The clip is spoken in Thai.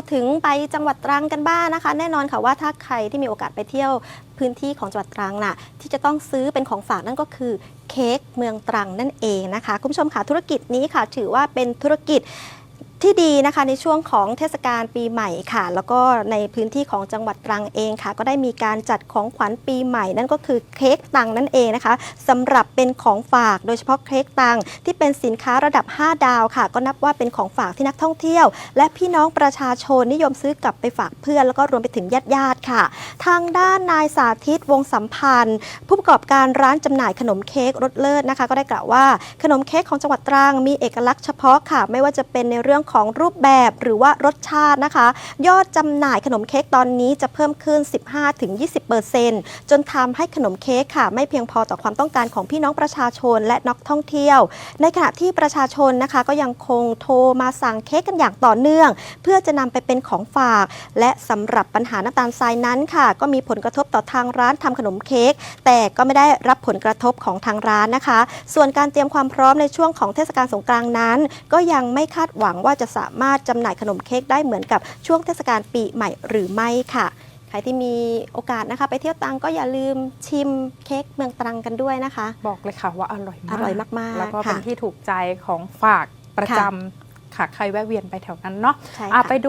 ูดถึงไปจังหวัดตรังกันบ้างนะคะ แน่นอนค่ะว่าถ้าใครที่มีโอกาสไปเที่ยวพื้นที่ของจังหวัดตรังน่ะที่จะต้องซื้อเป็นของฝากนั่นก็คือเค้กเมืองตรังนั่นเองนะคะ คุณผู้ชมค่ะธุรกิจนี้ค่ะถือว่าเป็นธุรกิจ ที่ดีนะคะในช่วงของเทศกาลปีใหม่ค่ะ แล้วก็ในพื้นที่ของจังหวัดตรังเองค่ะ ก็ได้มีการจัดของขวัญปีใหม่ นั่นก็คือเค้กตังนั่นเองนะคะสำหรับเป็นของฝากโดยเฉพาะเค้กตังที่เป็นสินค้าระดับ 5 ดาวค่ะ ก็นับว่าเป็นของฝากที่นักท่องเที่ยว และพี่น้องประชาชนนิยมซื้อกลับไปฝากเพื่อนแล้วก็รวมไปถึงญาติญาติค่ะ ทางด้านนายสาธิตวงสัมพันธ์ ผู้ประกอบการร้านจำหน่ายขนมเค้กรสเลิศนะคะ ก็ได้กล่าวว่าขนมเค้กของจังหวัดตรังมีเอกลักษณ์เฉพาะค่ะ ไม่ว่าจะเป็นในเรื่องของรูปแบบหรือว่ารสชาตินะคะ ยอดจำหน่ายขนมเค้กตอนนี้จะเพิ่มขึ้น 15-20%จนทำให้ขนมเค้กค่ะ ไม่เพียงพอต่อความต้องการของพี่น้องประชาชนและนักท่องเที่ยว ในขณะที่ประชาชนนะคะก็ยังคงโทรมาสั่งเค้กกันอย่างต่อเนื่อง เพื่อจะนำไปเป็นของฝาก และสำหรับปัญหาน้ำตาลทรายนั้นค่ะ ก็มีผลกระทบต่อทางร้านทำขนมเค้กแต่ก็ไม่ได้รับผลกระทบของทางร้านนะคะ ส่วนการเตรียมความพร้อมในช่วงของเทศกาลสงกรานต์นั้น ก็ยังไม่คาดหวังว่าจะสามารถจำหน่ายขนมเค้กได้เหมือนกับช่วงเทศกาลปีใหม่หรือไม่ค่ะใครที่มีโอกาสนะคะ ไปเที่ยวตรังก็อย่าลืมชิมเค้กเมืองตรังกันด้วยนะคะ บอกเลยค่ะว่าอร่อยมากอร่อยมากๆ แล้วก็เป็นค่ะที่ถูกใจของฝากประจำค่ะใครแวะเวียนไปแถวนั้นเนาะใช่อะค่ะไปดู